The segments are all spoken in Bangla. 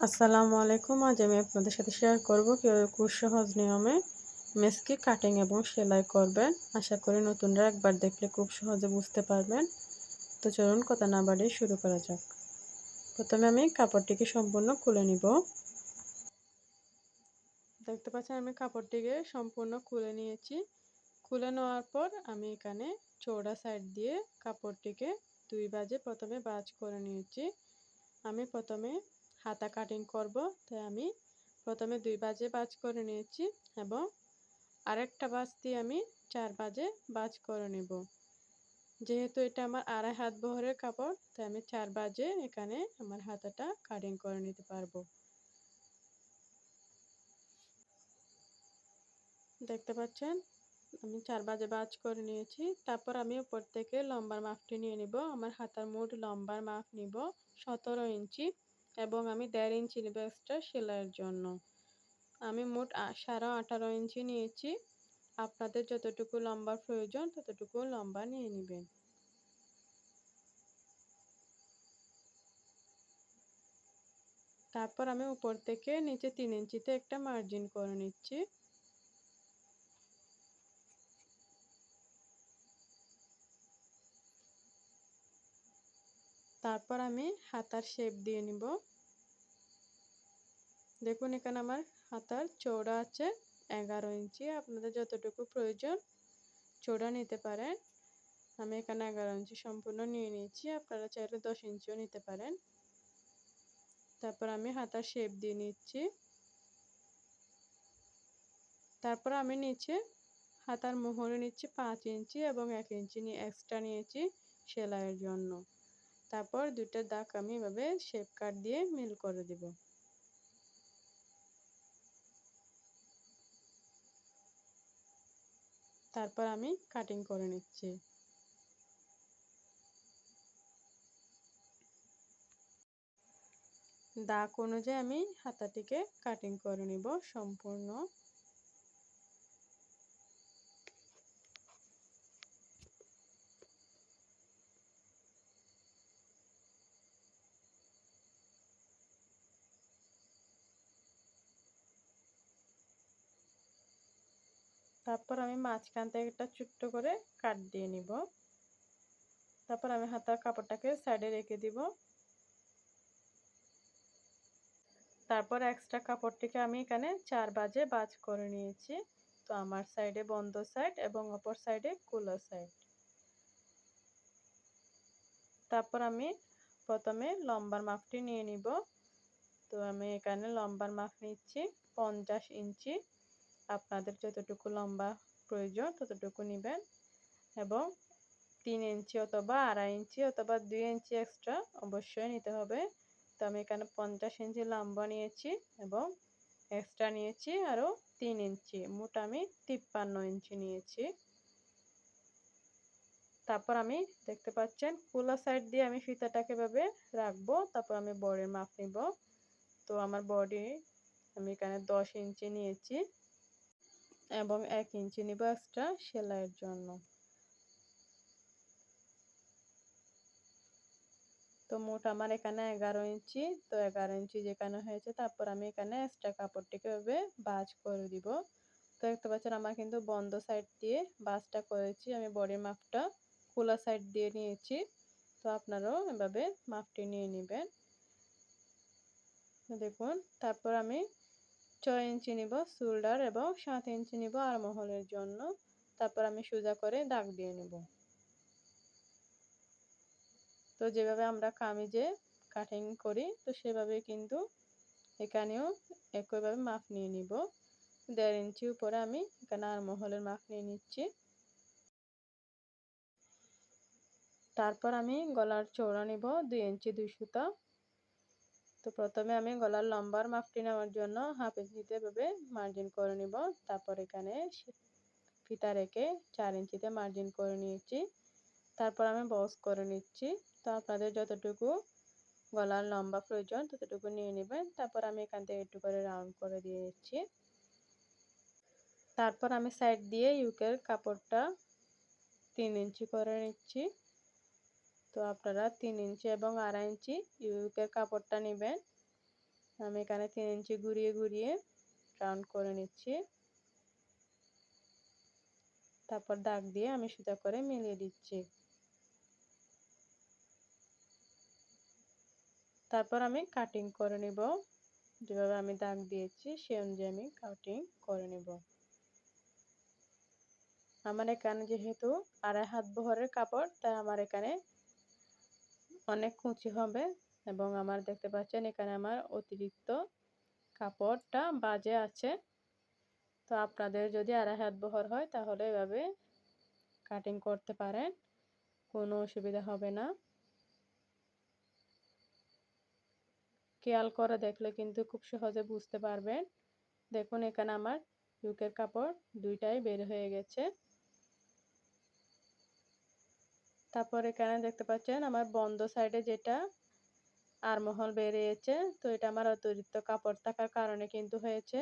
আসসালামু আলাইকুম। আজ আমি আপনাদের সাথে শেয়ার করব কীভাবে খুব সহজ নিয়মে মেসকি কাটিং এবং সেলাই করবেন। আশা করি নতুনরা একবার দেখলে খুব সহজে বুঝতে পারবেন। তো চলুন কথা না বাড়িয়ে শুরু করা যাক। প্রথমে আমি কাপড়টিকে সম্পূর্ণ খুলে নিব। দেখতে পাচ্ছেন আমি কাপড়টিকে সম্পূর্ণ খুলে নিয়েছি। খুলে নেওয়ার পর আমি এখানে চৌড়া সাইড দিয়ে কাপড়টিকে দুই বাজে প্রথমে বাজ করে নিয়েছি। আমি প্রথমে হাতা কাটিং করব। তাই আমি প্রথমে দুই বাজে বাজ করে নিয়েছি এবং আরেকটা বাজ দিয়ে আমি চার বাজে বাজ করে নেব। যেহেতু এটা আমার আড়াই হাত বহরের কাপড় তাই আমি চার বাজে এখানে আমার হাতাটা কাটিং করে নিতে পারব। দেখতে পাচ্ছেন? আমি চার বাজে বাজ করে নিয়েছি। তারপর আমি উপর থেকে লম্বার মাপটি নিয়ে নিব। আমার হাতার মোট লম্বার মাপ নিব সতেরো ইঞ্চি। এবং আমি দেড় ইঞ্চি নেব এক্সট্রা সেলাইয়ের জন্য। আমি মোট সাড়ে আঠারো ইঞ্চি নিয়েছি। আপনাদের যতটুকু লম্বার প্রয়োজন, ততটুকু লম্বা নিয়ে নেবেন। তারপর আমি উপর থেকে নিচে তিন ইঞ্চিতে একটা মার্জিন করে নিচ্ছি। তারপর আমি হাতার শেপ দিয়ে নিব। দেখুন, এখানে আমার হাতার চৌড়া আছে, এগারো ইঞ্চি। আপনাদের যতটুকু প্রয়োজন চৌড়া নিতে পারেন। আমি এখানে এগারো ইঞ্চি সম্পূর্ণ নিয়ে নিয়েছি। আপনারা চাইলে দশ ইঞ্চিও নিতে পারেন। তারপর আমি হাতার শেপ দিয়ে নিচ্ছি। তারপর আমি নিচে হাতার মোহরে নিচ্ছি পাঁচ ইঞ্চি এবং এক ইঞ্চি নিয়ে এক্সট্রা নিয়েছি সেলাইয়ের জন্য। তারপর দুইটা দাগ আমি এভাবে শেপ কাট দিয়ে মিল করে দেব। তারপর আমি কাটিং করে নিচ্ছি। দাগ অনুযায়ী আমি হাতাটিকে কাটিং করে নিব সম্পূর্ণ। তারপর আমি মাঝখান থেকে একটা ছোট্ট করে কাট দিয়ে নিব। তারপর আমি হাতার কাপড়টাকে সাইডে রেখে দিব। তারপর এক্সট্রা কাপড়টিকে আমি এখানে চার বাজে বাজ করে নিয়েছি। তো আমার সাইডে বন্ধ সাইড এবং অপর সাইডে কুলো সাইড তারপর আমি প্রথমে লম্বার মাপটি নিয়ে নিব। তো আমি এখানে লম্বার মাপ নিচ্ছি পঞ্চাশ ইঞ্চি। আপনাদের যতটুকু লম্বা প্রয়োজন ততটুকু নেবেন এবং তিন ইঞ্চি অথবা আড়াই ইঞ্চি অথবা দুই ইঞ্চি এক্সট্রা অবশ্যই নিতে হবে। তো আমি এখানে পঞ্চাশ ইঞ্চি লম্বা নিয়েছি এবং এক্সট্রা নিয়েছি আরও তিন ইঞ্চি, মোট আমি তিপ্পান্ন ইঞ্চি নিয়েছি। তারপর আমি দেখতে পাচ্ছেন কুলা সাইড দিয়ে আমি ফিতাটাকে ভাবে রাখব, তারপর আমি বডির মাপ নিব। তো আমার বডি আমি এখানে দশ ইঞ্চি নিয়েছি। এবং এক ইঞ্চি নিব এক্সট্রা সেলাইয়ের জন্য। তো মোট আমার এখানে এগারো ইঞ্চি, তো এগারো ইঞ্চি যেখানে হয়েছে তারপর আমি এখানে এক্সট্রা কাপড়টিকে ভাবে বাজ করে দিব। তো দেখতে পাচ্ছেন আমার কিন্তু বন্ধ সাইড দিয়ে বাজটা করেছি, আমি বডির মাপটা খোলা সাইড দিয়ে নিয়েছি। তো আপনারাও এভাবে মাপটি নিয়ে নেবেন। দেখুন, তারপর আমি ছয় ইঞ্চি নিব শোল্ডার এবং সাত ইঞ্চি নিব আরমহলের জন্য। তারপর আমি সোজা করে দাগ দিয়ে নেব। তো যেভাবে আমরা কামিজে কাটিং করি, তো সেভাবে কিন্তু এখানেও একইভাবে মাপ নিয়ে নিব। দেড় ইঞ্চি উপরে আমি এখানে আরমহলের মাপ নিয়ে নিচ্ছি। তারপর আমি গলার চৌড়া নিব দুই ইঞ্চি দুই সুতা। তো প্রথমে আমি গলার লম্বার মাপটি নেওয়ার জন্য হাফ ইঞ্চিতে এভাবে মার্জিন করে নিব। তারপর এখানে ফিতা রেখে চার ইঞ্চিতে মার্জিন করে নিয়েছি। তারপর আমি বস করে নিচ্ছি। তো আপনাদের যতটুকু গলার লম্বা প্রয়োজন, ততটুকু নিয়ে নেবেন। তারপর আমি এখান থেকে একটু করে রাউন্ড করে দিয়ে নিচ্ছি। তারপর আমি সাইড দিয়ে ইউকের কাপড়টা তিন ইঞ্চি করে নিচ্ছি। তো আপনারা তিন ইঞ্চি এবং আড়াই ইঞ্চি ইউকের কাপড়টা নেবেন। আমি এখানে তিন ইঞ্চি ঘুরিয়ে ঘুরিয়ে রাউন্ড করে নিচ্ছি। তারপর দাগ দিয়ে আমি সুতা করে মিলিয়ে দিচ্ছি। তারপর আমি কাটিং করে নিব। যেভাবে আমি দাগ দিয়েছি সে অনুযায়ী আমি কাটিং করে নিব। আমার এখানে যেহেতু আড়াই হাত বহরের কাপড়, তাই আমার এখানে অনেক কুচি হবে এবং আমার দেখতে পাচ্ছেন এখানে আমার অতিরিক্ত কাপড়টা বাজে আছে। তো আপনাদের যদি আড়াই হাত বহর হয় তাহলে এভাবে কাটিং করতে পারেন, কোনো অসুবিধা হবে না। খেয়াল করে দেখলে কিন্তু খুব সহজে বুঝতে পারবেন। দেখুন এখানে আমার ইউকের কাপড় দুইটাই বের হয়ে গেছে। তারপর এখানে দেখতে পাচ্ছেন আমার বন্ধ সাইডে যেটা আরমহল বেরিয়েছে, তো এটা আমার অতিরিক্ত কাপড় থাকার কারণে কিন্তু হয়েছে।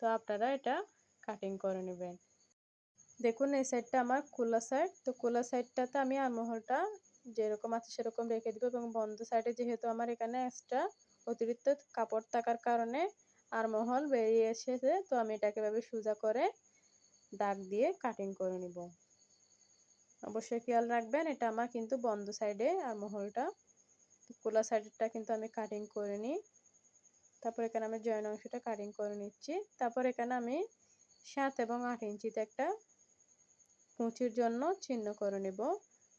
তো আপনারা এটা কাটিং করে নেবেন। দেখুন, এই সাইডটা আমার খোলা সাইড তো খোলা সাইডটাতে আমি আরমহলটা যেরকম আছে সেরকম রেখে দেবো এবং বন্ধ সাইডে যেহেতু আমার এখানে এক্সট্রা অতিরিক্ত কাপড় থাকার কারণে আরমহল বেরিয়ে এসেছে, তো আমি এটাকে এভাবে সোজা করে দাগ দিয়ে কাটিং করে নিব। অবশ্যই খেয়াল রাখবেন, এটা আমার কিন্তু বন্ধ সাইডে আর মহলটা। খোলা সাইডটা কিন্তু আমি কাটিং করে নিই তারপর এখানে আমি জয়েন অংশটা কাটিং করে নিচ্ছি। তারপর এখানে আমি সাত এবং আট ইঞ্চিতে একটা কুচির জন্য চিহ্ন করে নেব।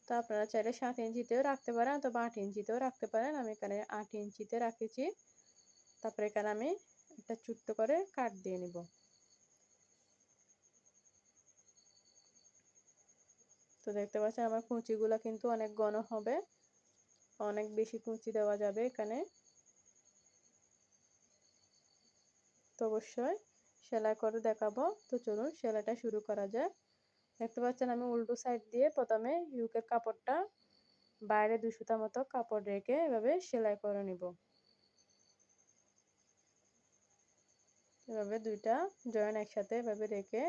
তো আপনারা চাইলে সাত ইঞ্চিতেও রাখতে পারেন অথবা আট ইঞ্চিতেও রাখতে পারেন। আমি এখানে আট ইঞ্চিতে রাখেছি। তারপরে এখানে আমি একটা ছোট্ট করে কাট দিয়ে নিব। তো দেখতে পাচ্ছেন আমার কুচিগুলো কিন্তু অনেক ঘন হবে। অনেক বেশি কুচি দেওয়া যাবে এখানে। তো অবশ্যই সেলাই করে দেখাবো। তো চলুন সেলাইটা শুরু করা যায় দেখতে পাচ্ছেন আমি উল্টো সাইড দিয়ে প্রথমে ইউকের কাপড়টা বাইরে দুশোটা মতো কাপড় রেখে এভাবে সেলাই করে নিব। এভাবে দুইটা জয়েন একসাথে এভাবে রেখে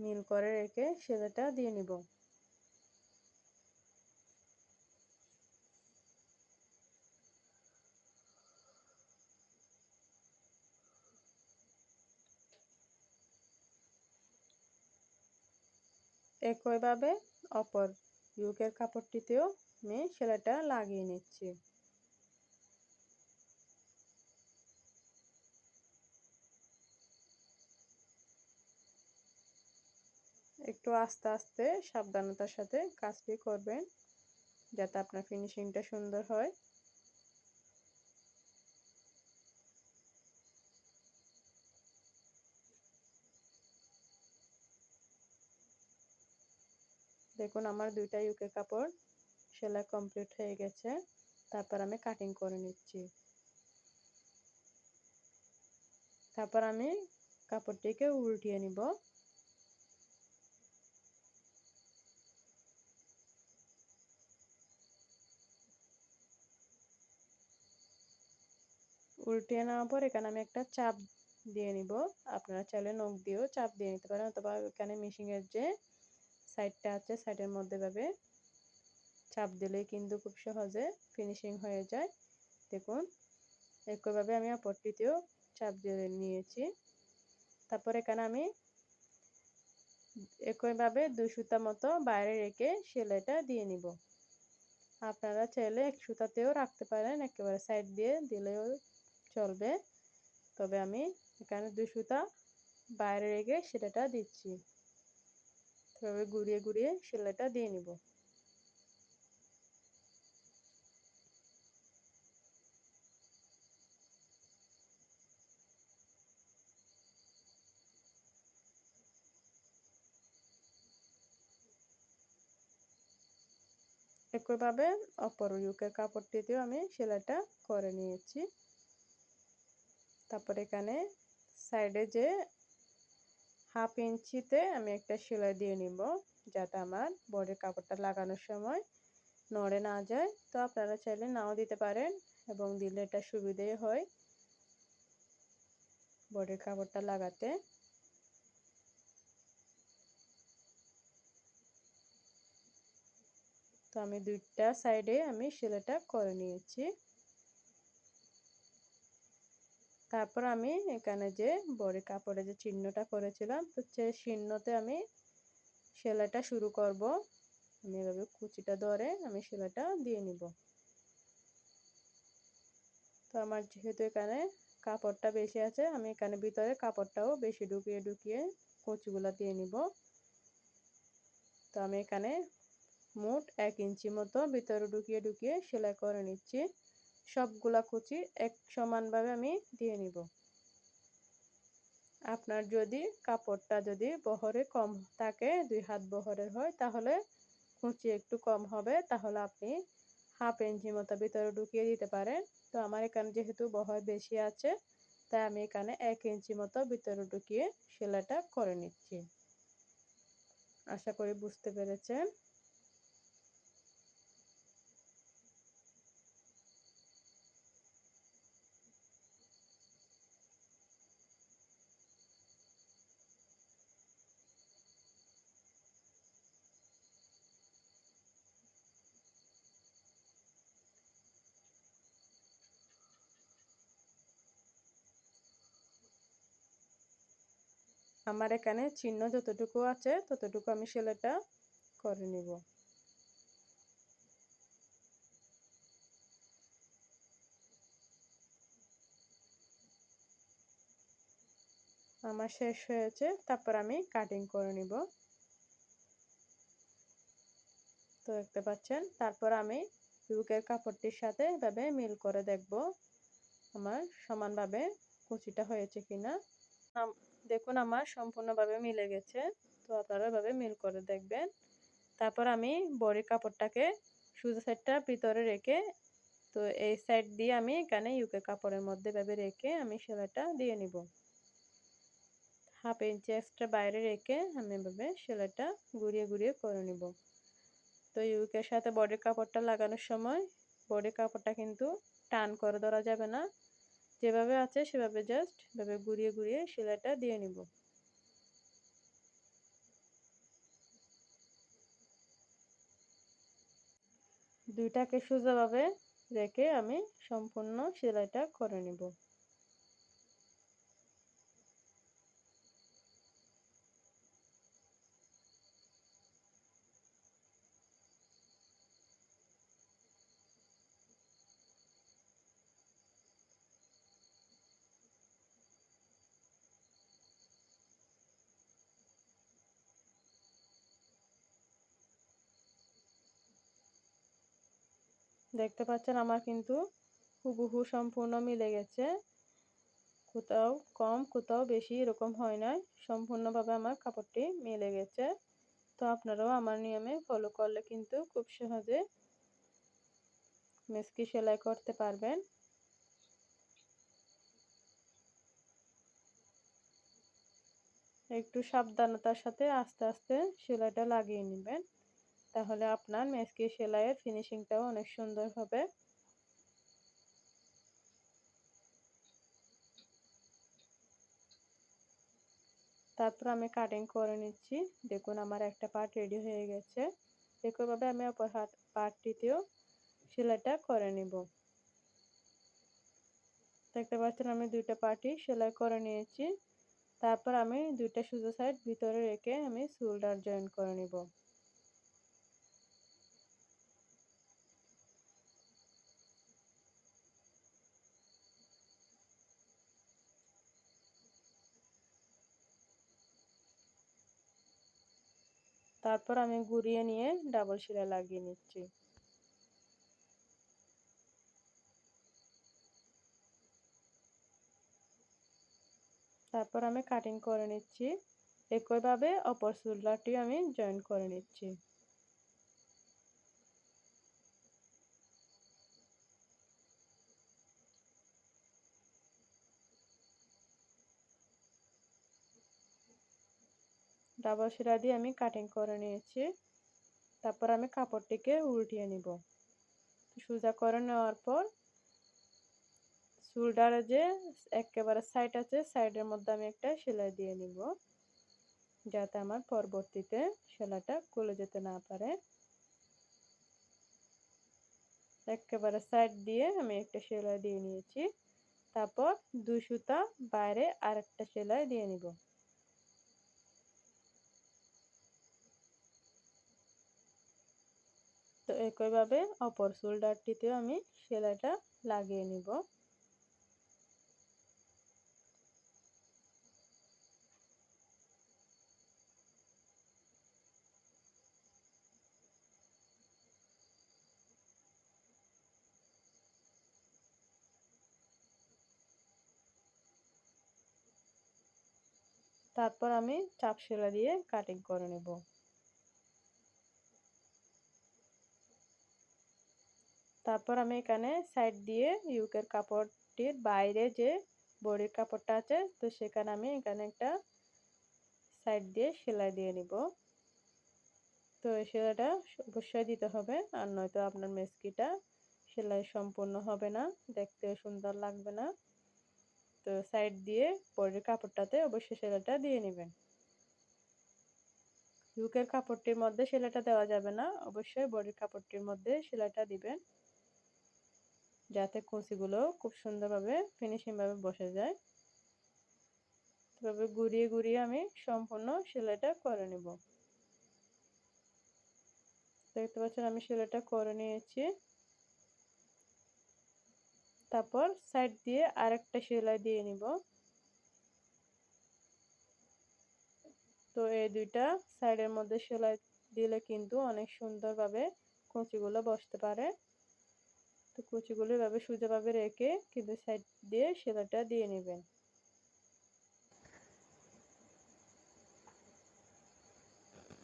মিল করে রেখে সেলাইটা দিয়ে নিব। একইভাবে অপর ইউকের কাপড়টিতেও আমি সেলাইটা লাগিয়ে নিচ্ছি। একটু আস্তে আস্তে সাবধানতার সাথে কাজটি করবেন, যাতে আপনার ফিনিশিংটা সুন্দর হয়। দেখুন, আমার দুইটা ইউকে কাপড় সেলাই কমপ্লিট হয়ে গেছে। তারপর আমি কাটিং করে নিচ্ছি। তারপর আমি কাপড়টিকে উল্টিয়ে নিব। উল্টিয়ে নেওয়ার পর এখানে আমি একটা চাপ দিয়ে নিব। আপনারা চাইলে নখ দিয়েও চাপ দিয়ে নিতে পারেন অথবা এখানে মিশিংয়ের যে সাইডটা আছে সাইডের মধ্যে ভাবে চাপ দিলেই কিন্তু খুব সহজে ফিনিশিং হয়ে যায়। দেখুন, একইভাবে আমি অপরটিতেও চাপ দিয়ে নিয়েছি। তারপর এখানে আমি একইভাবে দুই সুতা মতো বাইরে রেখে সেলাইটা দিয়ে নিব। আপনারা চাইলে এক সুতাতেও রাখতে পারেন, একেবারে সাইড দিয়ে দিলেও চলবে। তবে আমি এখানে দুই সুতা বাইরে রেখে সেটাটা দিচ্ছি। এভাবে ঘুরিয়ে ঘুরিয়ে সেলাইটা দিয়ে নিব। একইভাবে অপর ইউকের কাপড়টিতেও আমি সেলাইটা করে নিয়েছি। তারপর এখানে সাইডে যে হাফ ইঞ্চিতে আমি একটা সেলাই দিয়ে নিব, যাতে আমার বডির কাপড়টা লাগানোর সময় নড়ে না যায়। তো আপনারা চাইলে নাও দিতে পারেন এবং দিলে এটা সুবিধে হয় বডির কাপড়টা লাগাতে। তো আমি দুইটা সাইডে আমি সেলাইটা করে নিয়েছি। তারপর আমি এখানে যে বড়ি কাপড়ে যে চিহ্নটা করেছিলাম, তো সে চিহ্নতে আমি সেলাইটা শুরু করব। আমি এভাবে কুচিটা ধরে আমি সেলাইটা দিয়ে নিব। তো আমার যেহেতু এখানে কাপড়টা বেশি আছে, আমি এখানে ভিতরে কাপড়টাও বেশি ঢুকিয়ে ঢুকিয়ে কুচিগুলো দিয়ে নিব। তো আমি এখানে মোট এক ইঞ্চি মতো ভিতরে ঢুকিয়ে ঢুকিয়ে সেলাই করে নিচ্ছি। সবগুলা কুচি এক সমানভাবে আমি দিয়ে নিব। আপনার যদি কাপড়টা যদি বহরে কম থাকে, দুই হাত বহরের হয়, তাহলে কুচি একটু কম হবে, তাহলে আপনি হাফ ইঞ্চি মতো ভিতরে ঢুকিয়ে দিতে পারেন। তো আমার এখানে যেহেতু বহর বেশি আছে, তাই আমি এখানে এক ইঞ্চি মতো ভিতরে ঢুকিয়ে সেলাইটা করে নিচ্ছি। আশা করি বুঝতে পেরেছেন। আমার এখানে চিহ্ন যতটুকু আছে, ততটুকু আমি সেলাইটা করে নিব। আমার শেষ হয়েছে, তারপর আমি কাটিং করে নিব। তো দেখতে পাচ্ছেন, তারপর আমি বুকের কাপড়টির সাথে এভাবে মিল করে দেখব আমার সমানভাবে কুচিটা হয়েছে কিনা। দেখুন আমার সম্পূর্ণভাবে মিলে গেছে। তো আপনারা এভাবে মিল করে দেখবেন। তারপর আমি বড়ি কাপড়টাকে সুজা সাইডটা ভিতরে রেখে, তো এই সাইড দিয়ে আমি এখানে ইউকে কাপড়ের মধ্যে এভাবে রেখে আমি সেলাইটা দিয়ে নিব। হাফ ইঞ্চি এক্সট্রা বাইরে রেখে আমি এভাবে সেলাইটা ঘুরিয়ে ঘুরিয়ে করে নিব। তো ইউকের সাথে বডির কাপড়টা লাগানোর সময় বডির কাপড়টা কিন্তু টান করে ধরা যাবে না। যেভাবে আছে সেভাবে জাস্ট এভাবে ঘুরিয়ে ঘুরিয়ে সেলাইটা দিয়ে নিব। দুইটাকে সোজাভাবে রেখে আমি সম্পূর্ণ সেলাইটা করে নিব। দেখতে পাচ্ছেন আমার কিন্তু হুবহু সম্পূর্ণ মিলে গেছে। কোথাও কম, কোথাও বেশি এরকম হয় না সম্পূর্ণভাবে আমার কাপড়টি মিলে গেছে। তো আপনারাও আমার নিয়মে ফলো করলে কিন্তু খুব সহজে মেসকি সেলাই করতে পারবেন। একটু সাবধানতার সাথে আস্তে আস্তে সেলাইটা লাগিয়ে নেবেন। তাহলে আপনার মেসকি সেলাইয়ের ফিনিশিংটাও অনেক সুন্দর হবে। তারপর আমি কাটিং করে নিচ্ছি। দেখুন আমার একটা পার্ট রেডি হয়ে গেছে। একইভাবে আমি অপর হাত পার্টটিতেও সেলাইটা করে নিব। দেখতে পাচ্ছেন আমি দুইটা পার্টি সেলাই করে নিয়েছি। তারপর আমি দুইটা সুজো সাইড ভিতরে রেখে আমি শোল্ডার জয়েন করে নিব। তারপর আমি ঘুরিয়ে নিয়ে ডাবল সেলাই লাগিয়ে নিচ্ছি। তারপর আমি কাটিং করে নিচ্ছি। একইভাবে অপর শোল্ডারটি আমি জয়েন করে নিচ্ছি। ডাবল সেলাই দিয়ে আমি কাটিং করে নিয়েছি। তারপর আমি কাপড়টিকে উল্টিয়ে নিব। সোজা করে নেওয়ার পর শোল্ডারে যে একেবারে সাইড আছে সাইডের মধ্যে আমি একটা সেলাই দিয়ে নিব। যাতে আমার পরবর্তীতে সেলাইটা খুলে যেতে না পারে। একেবারে সাইড দিয়ে আমি একটা সেলাই দিয়ে নিয়েছি। তারপর দুই সুতা বাইরে আরেকটা সেলাই দিয়ে নিব। তো একইভাবে অপর শোল্ডারটিতেও আমি সেলাইটা লাগিয়ে নিব। তারপর আমি চাপ সেলাই দিয়ে কাটিং করে নেব। তারপর আমি এখানে সাইড দিয়ে ইউকের কাপড়টির বাইরে যে বডির কাপড়টা আছে, তো সেখানে আমি এখানে একটা সাইড দিয়ে সেলাই দিয়ে নিব। তো এই সেলাইটা অবশ্যই দিতে হবে, আর নয়তো আপনার মেসকিটা সেলাই সম্পূর্ণ হবে না, দেখতে সুন্দর লাগবে না। তো সাইড দিয়ে বড়ির কাপড়টাতে অবশ্যই সেলাইটা দিয়ে নেবেন। ইউকের কাপড়টির মধ্যে সেলাইটা দেওয়া যাবে না, অবশ্যই বডির কাপড়টির মধ্যে সেলাইটা দিবেন। যাতে কুচিগুলো খুব সুন্দরভাবে ফিনিশিংভাবে বসে যায়। তবে ঘুরিয়ে ঘুরিয়ে আমি সম্পূর্ণ সেলাইটা করে নেব। দেখতে পাচ্ছেন আমি সেলাইটা করে নিয়েছি। তারপর সাইড দিয়ে আরেকটা সেলাই দিয়ে নিব। তো এই দুইটা সাইডের মধ্যে সেলাই দিলে কিন্তু অনেক সুন্দরভাবে কুচিগুলো বসতে পারে। তো কুচিগুলো এভাবে সোজাভাবে রেখে কিন্তু সাইড দিয়ে সেলাইটা দিয়ে নেবেন।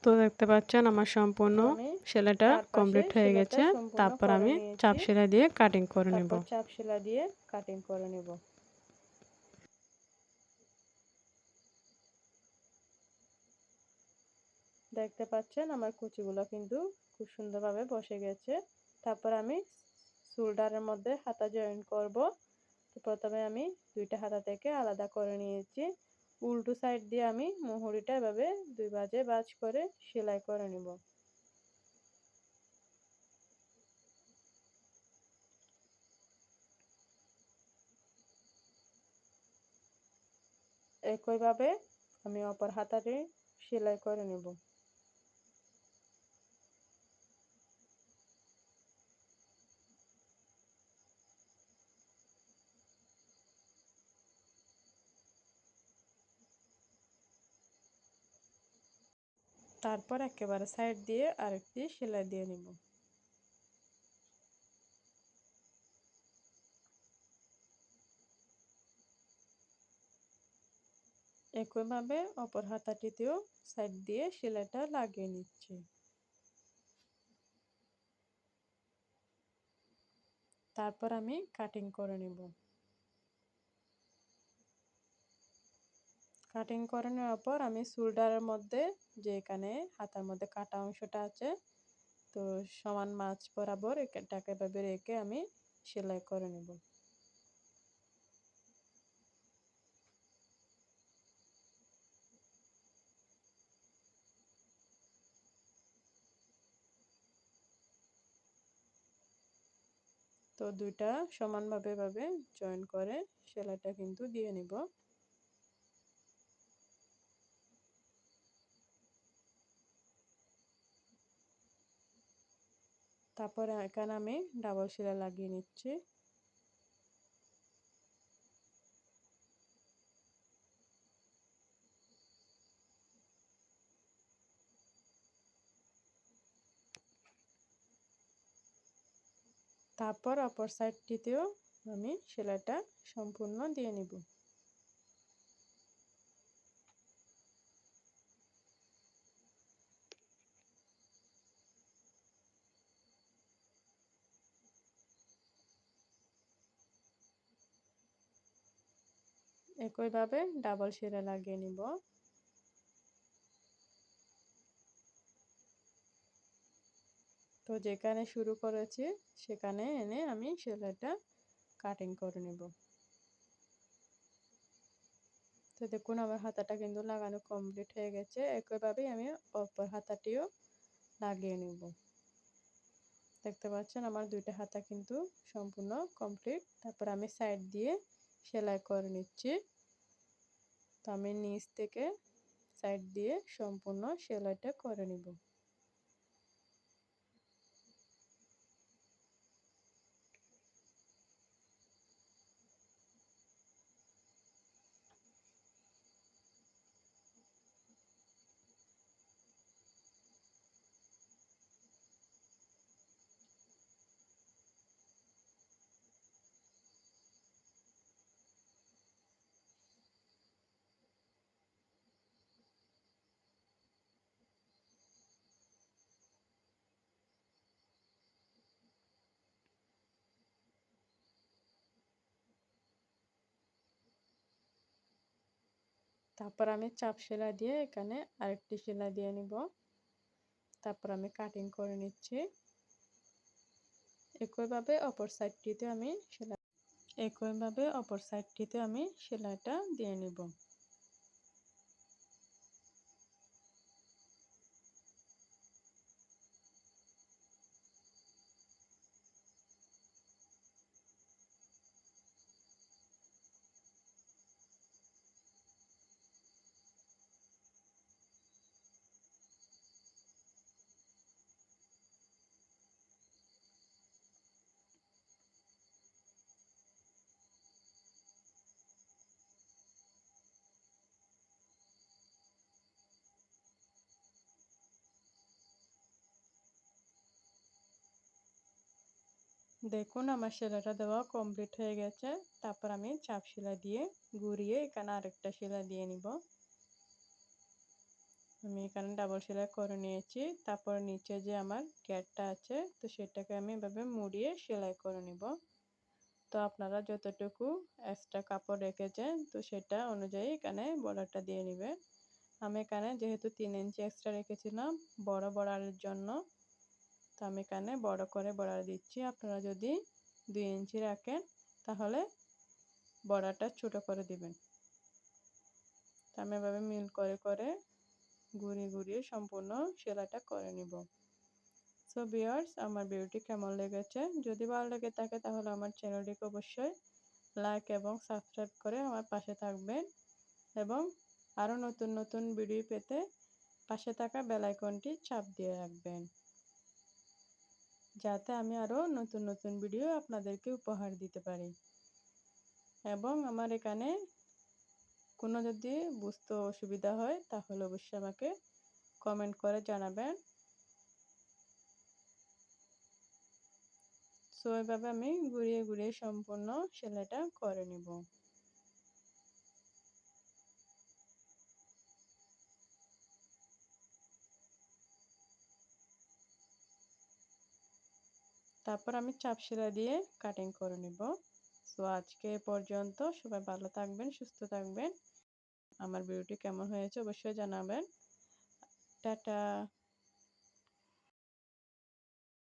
তো দেখতে পাচ্ছেন আমার সম্পূর্ণ সেলাইটা কমপ্লিট হয়ে গেছে। তারপর আমি চাপ সেলাই দিয়ে কাটিং করে নেব। চাপ সেলাই দিয়ে কাটিং করে নেব। দেখতে পাচ্ছেন আমার কুচিগুলো কিন্তু খুব সুন্দরভাবে বসে গেছে। তারপর আমি শোল্ডারের মধ্যে হাতা জয়েন করব। তো প্রথমে আমি দুইটা হাতা থেকে আলাদা করে নিয়েছি। উল্টো সাইড দিয়ে আমি মুহুরিটা এভাবে দুই বাজে বাজ করে সেলাই করে নিব। একইভাবে আমি অপর হাতাটি সেলাই করে নেব। তারপর একেবারে সাইড দিয়ে আরেকটি সেলাই দিয়ে নিব। একইভাবে অপর হাতাটিতেও সাইড দিয়ে সেলাইটা লাগিয়ে নিচ্ছি। তারপর আমি কাটিং করে নেব। কাটিং করে নেওয়ার পর আমি শোল্ডারের মধ্যে যে এখানে হাতার মধ্যে কাটা অংশটা আছে, তো সমান মাছ বরাবর এটাকে এভাবে রেখে আমি সেলাই করে নেব। তো দুইটা সমানভাবে ভাবে জয়েন করে সেলাইটা কিন্তু দিয়ে নিব। তারপরে এখানে আমি ডাবল সেলাই লাগিয়ে নিচ্ছি। তারপর অপর সাইডটিতেও আমি সেলাইটা সম্পূর্ণ দিয়ে নিব। একইভাবে ডাবল সেলাই লাগিয়ে নিব। তো যেখানে শুরু করেছি, সেখানে এনে আমি সেলাইটা কাটিং করে নেব। তো দেখুন, আমার হাতাটা কিন্তু লাগানো কমপ্লিট হয়ে গেছে। একইভাবেই আমি অপর হাতাটিও লাগিয়ে নেব। দেখতে পাচ্ছেন, আমার দুইটা হাতা কিন্তু সম্পূর্ণ কমপ্লিট তারপর আমি সাইড দিয়ে সেলাই করে নিচ্ছি। তো আমি নিচ থেকে সাইড দিয়ে সম্পূর্ণ সেলাইটা করে নিব। তারপর আমি চাপ সেলাই দিয়ে এখানে আরেকটি সেলাই দিয়ে নিব। তারপর আমি কাটিং করে নিচ্ছি। একইভাবে অপর সাইডটিতে আমি সেলাই, একইভাবে অপর সাইডটিতে আমি সেলাইটা দিয়ে নিব। দেখুন, আমার সেলাইটা দেওয়া কমপ্লিট হয়ে গেছে। তারপর আমি চাপ সেলাই দিয়ে ঘুরিয়ে এখানে আরেকটা সেলাই দিয়ে নিব। আমি এখানে ডাবল সেলাই করে নিয়েছি। তারপর নিচে যে আমার গ্যাটটা আছে, তো সেটাকে আমি এভাবে মুড়িয়ে সেলাই করে নিব। তো আপনারা যতটুকু এক্সট্রা কাপড় রেখেছেন, তো সেটা অনুযায়ী এখানে বর্ডারটা দিয়ে নেবেন। আমি এখানে যেহেতু তিন ইঞ্চি এক্সট্রা রেখেছিলাম, বড় বর্ডারের জন্য তো আমি এখানে বড় করে বর্ডার দিচ্ছি। আপনারা যদি দুই ইঞ্চি রাখেন, তাহলে বর্ডারটা ছোট করে দিবেন। তো আমি এভাবে মিল করে করে ঘুরিয়ে ঘুরিয়ে সম্পূর্ণ সেলাইটা করে নিব। সো বিয়ার্স আমার ভিডিওটি কেমন লেগেছে? যদি ভালো লেগে থাকে, তাহলে আমার চ্যানেলটিকে অবশ্যই লাইক এবং সাবস্ক্রাইব করে আমার পাশে থাকবেন এবং আরও নতুন নতুন ভিডিও পেতে পাশে থাকা বেলাইকনটি চাপ দিয়ে রাখবেন। যাতে আমি আরও নতুন নতুন ভিডিও আপনাদেরকে উপহার দিতে পারি। এবং আমার এখানে কোনো যদি বুঝতে অসুবিধা হয়, তাহলে অবশ্যই আমাকে কমেন্ট করে জানাবেন। সো এভাবে আমি ঘুরিয়ে ঘুরিয়ে সম্পূর্ণ সেলাইটা করে নিব। তারপর আমি চাপ সেলাই দিয়ে কাটিং করে নিব। সো আজকে পর্যন্ত সবাই ভালো থাকবেন, সুস্থ থাকবেন। আমার ভিডিওটি কেমন হয়েছে অবশ্যই জানাবেন। টাটা!